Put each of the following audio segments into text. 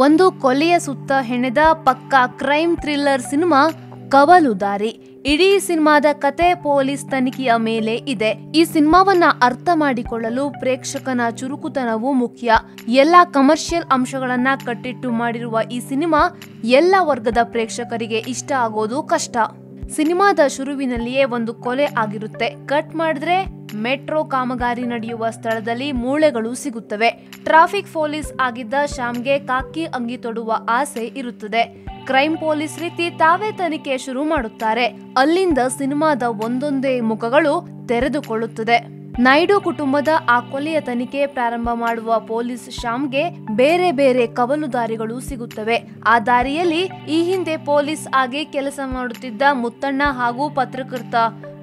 ಒಂದು ಕೊಲೆಯ ಸುತ್ತ ಹೆಣೆದ ಪಕ್ಕಾ ಕ್ರೈಮ್ ಥ್ರಿಲ್ಲರ್ ಸಿನಿಮಾ ಕವಲುದಾರಿ ಇಡೀ ಸಿನಿಮಾದ ಕತೆ ಪೊಲೀಸ್ ತನಿಖೆಯ ಮೇಲೆ ಇದೆ. ಈ ಸಿನಿಮಾವನ್ನ ಅರ್ಥ ಮಾಡಿಕೊಳ್ಳಲು ಪ್ರೇಕ್ಷಕನ ಚುರುಕುತನವು ಮುಖ್ಯ. ಎಲ್ಲ ಕಮರ್ಷಿಯಲ್ ಅಂಶಗಳನ್ನ ಕಟ್ಟಿಟ್ಟು ಮಾಡಿರುವ ಈ ಸಿನಿಮಾ ಎಲ್ಲ ವರ್ಗದ ಪ್ರೇಕ್ಷಕರಿಗೆ ಇಷ್ಟ ಆಗೋದು ಕಷ್ಟ. ಸಿನಿಮಾದ ಶುರುವಿನಲ್ಲಿಯೇ ಒಂದು ಕೊಲೆ ಆಗಿರುತ್ತೆ. ಕಟ್ ಮಾಡಿದ್ರೆ ಮೆಟ್ರೋ ಕಾಮಗಾರಿ ನಡೆಯುವ ಸ್ಥಳದಲ್ಲಿ ಮೂಳೆಗಳು ಸಿಗುತ್ತವೆ. ಟ್ರಾಫಿಕ್ ಪೊಲೀಸ್ ಆಗಿದ್ದ ಶ್ಯಾಮ್ಗೆ ಕಾಕಿ ಅಂಗಿ ತೊಡುವ ಆಸೆ ಇರುತ್ತದೆ. ಕ್ರೈಮ್ ಪೊಲೀಸ್ ರೀತಿ ತಾವೇ ತನಿಖೆ ಶುರು ಮಾಡುತ್ತಾರೆ. ಅಲ್ಲಿಂದ ಸಿನಿಮಾದ ಒಂದೊಂದೇ ಮುಖಗಳು ತೆರೆದುಕೊಳ್ಳುತ್ತದೆ. ನಾಯ್ಡು ಕುಟುಂಬದ ಆ ಕೊಲೆಯ ತನಿಖೆ ಪ್ರಾರಂಭ ಮಾಡುವ ಪೊಲೀಸ್ ಶ್ಯಾಮ್ಗೆ ಬೇರೆ ಬೇರೆ ಕವಲುದಾರಿಗಳು ಸಿಗುತ್ತವೆ. ಆ ದಾರಿಯಲ್ಲಿ ಈ ಹಿಂದೆ ಪೊಲೀಸ್ ಆಗಿ ಕೆಲಸ ಮಾಡುತ್ತಿದ್ದ ಮುತ್ತಣ್ಣ ಹಾಗೂ ಪತ್ರಕರ್ತ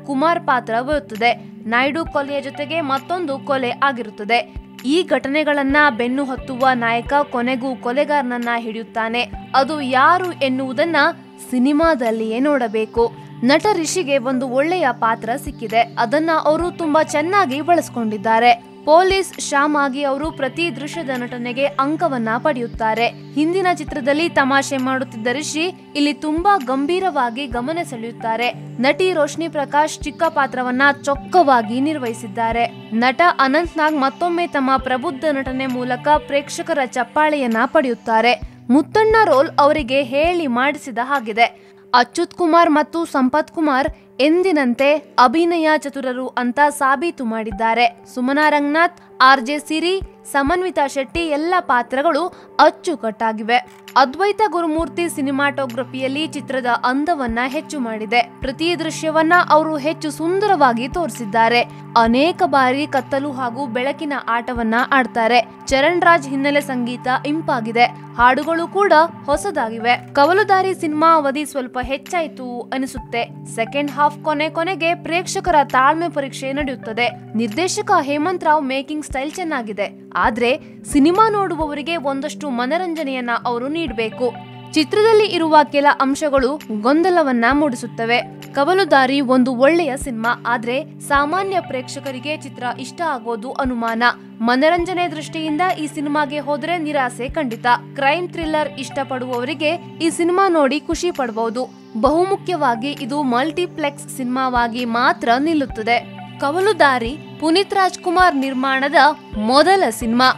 ಕುಮಾರ್ ಪಾತ್ರ ಬರುತ್ತದೆ ನಾಯ್ಡು ಕೊಲೆಯ ಜೊತೆಗೆ ಮತ್ತೊಂದು ಕೊಲೆ ಆಗಿರುತ್ತದೆ. ಈ ಘಟನೆಗಳನ್ನ ಬೆನ್ನು ಹತ್ತುವ ನಾಯಕ ಕೊನೆಗೂ ಕೊಲೆಗಾರನನ್ನ ಹಿಡಿಯುತ್ತಾನೆ. ಅದು ಯಾರು ಎನ್ನುವುದನ್ನ ಸಿನಿಮಾದಲ್ಲಿಯೇ ನೋಡಬೇಕು. ನಟ ರಿಷಿಗೆ ಒಂದು ಒಳ್ಳೆಯ ಪಾತ್ರ ಸಿಕ್ಕಿದೆ. ಅದನ್ನ ಅವರು ತುಂಬಾ ಚೆನ್ನಾಗಿ ಬಳಸ್ಕೊಂಡಿದ್ದಾರೆ. ಪೊಲೀಸ್ ಶ್ಯಾಮ್ ಆಗಿ ಅವರು ಪ್ರತಿ ದೃಶ್ಯದ ನಟನೆಗೆ ಅಂಕವನ್ನ ಪಡೆಯುತ್ತಾರೆ. ಹಿಂದಿನ ಚಿತ್ರದಲ್ಲಿ ತಮಾಷೆ ಮಾಡುತ್ತಿದ್ದ ರಿಷಿ ಇಲ್ಲಿ ತುಂಬಾ ಗಂಭೀರವಾಗಿ ಗಮನ ಸೆಳೆಯುತ್ತಾರೆ. ನಟಿ ರೋಶ್ನಿ ಪ್ರಕಾಶ್ ಚಿಕ್ಕ ಪಾತ್ರವನ್ನ ಚೊಕ್ಕವಾಗಿ ನಿರ್ವಹಿಸಿದ್ದಾರೆ. ನಟ ಅನಂತ್ ನಾಗ್ ಮತ್ತೊಮ್ಮೆ ತಮ್ಮ ಪ್ರಬುದ್ಧ ನಟನೆ ಮೂಲಕ ಪ್ರೇಕ್ಷಕರ ಚಪ್ಪಾಳೆಯನ್ನ ಪಡೆಯುತ್ತಾರೆ. ಮುತ್ತಣ್ಣ ರೋಲ್ ಅವರಿಗೆ ಹೇಳಿ ಮಾಡಿಸಿದ ಹಾಗಿದೆ. ಅಚ್ಯುತ್ ಕುಮಾರ್ ಮತ್ತು ಸಂಪತ್ ಕುಮಾರ್ ಎಂದಿನಂತೆ ಅಭಿನಯ ಚತುರರು ಅಂತ ಸಾಬೀತು ಮಾಡಿದ್ದಾರೆ. ಸುಮನಾ ರಂಗನಾಥ್ ಆರ್ ಜೆ ಸಿರಿ ಸಮನ್ವಿತಾ ಶೆಟ್ಟಿ ಎಲ್ಲ ಪಾತ್ರಗಳು ಅಚ್ಚುಕಟ್ಟಾಗಿವೆ. ಅದ್ವೈತ ಗುರುಮೂರ್ತಿ ಸಿನಿಮಾಟೋಗ್ರಫಿಯಲ್ಲಿ ಚಿತ್ರದ ಅಂದವನ್ನ ಹೆಚ್ಚು ಮಾಡಿದೆ. ಪ್ರತಿ ದೃಶ್ಯವನ್ನ ಅವರು ಹೆಚ್ಚು ಸುಂದರವಾಗಿ ತೋರಿಸಿದ್ದಾರೆ. ಅನೇಕ ಬಾರಿ ಕತ್ತಲು ಹಾಗೂ ಬೆಳಕಿನ ಆಟವನ್ನ ಆಡ್ತಾರೆ. ಚರಣ್ ರಾಜ್ ಹಿನ್ನೆಲೆ ಸಂಗೀತ ಇಂಪಾಗಿದೆ. ಹಾಡುಗಳು ಕೂಡ ಹೊಸದಾಗಿವೆ. ಕವಲುದಾರಿ ಸಿನಿಮಾ ಅವಧಿ ಸ್ವಲ್ಪ ಹೆಚ್ಚಾಯಿತು ಅನಿಸುತ್ತೆ. ಸೆಕೆಂಡ್ ಹಾಫ್ ಕೊನೆ ಕೊನೆಗೆ ಪ್ರೇಕ್ಷಕರ ತಾಳ್ಮೆ ಪರೀಕ್ಷೆ ನಡೆಯುತ್ತದೆ. ನಿರ್ದೇಶಕ ಹೇಮಂತ್ ರಾವ್ ಮೇಕಿಂಗ್ ಸ್ಟೈಲ್ ಚೆನ್ನಾಗಿದೆ. ಆದ್ರೆ ಸಿನಿಮಾ ನೋಡುವವರಿಗೆ ಒಂದಷ್ಟು ಮನರಂಜನೆಯನ್ನ ಅವರು ನೀಡಬೇಕು. ಚಿತ್ರದಲ್ಲಿ ಇರುವ ಕೆಲ ಅಂಶಗಳು ಗೊಂದಲವನ್ನ ಮೂಡಿಸುತ್ತವೆ. ಕವಲುದಾರಿ ಒಂದು ಒಳ್ಳೆಯ ಸಿನಿಮಾ, ಆದ್ರೆ ಸಾಮಾನ್ಯ ಪ್ರೇಕ್ಷಕರಿಗೆ ಚಿತ್ರ ಇಷ್ಟ ಆಗೋದು ಅನುಮಾನ. ಮನರಂಜನೆ ದೃಷ್ಟಿಯಿಂದ ಈ ಸಿನಿಮಾಗೆ ಹೋದ್ರೆ ನಿರಾಸೆ ಖಂಡಿತ. ಕ್ರೈಮ್ ಥ್ರಿಲ್ಲರ್ ಇಷ್ಟಪಡುವವರಿಗೆ ಈ ಸಿನಿಮಾ ನೋಡಿ ಖುಷಿ ಪಡಬಹುದು ಬಹುಮುಖ್ಯವಾಗಿ ಇದು ಮಲ್ಟಿಪ್ಲೆಕ್ಸ್ ಸಿನಿಮಾವಾಗಿ ಮಾತ್ರ ನಿಲ್ಲುತ್ತದೆ. ಕವಲುದಾರಿ ಪುನೀತ್ ರಾಜ್ಕುಮಾರ್ ನಿರ್ಮಾಣದ ಮೊದಲ ಸಿನಿಮಾ.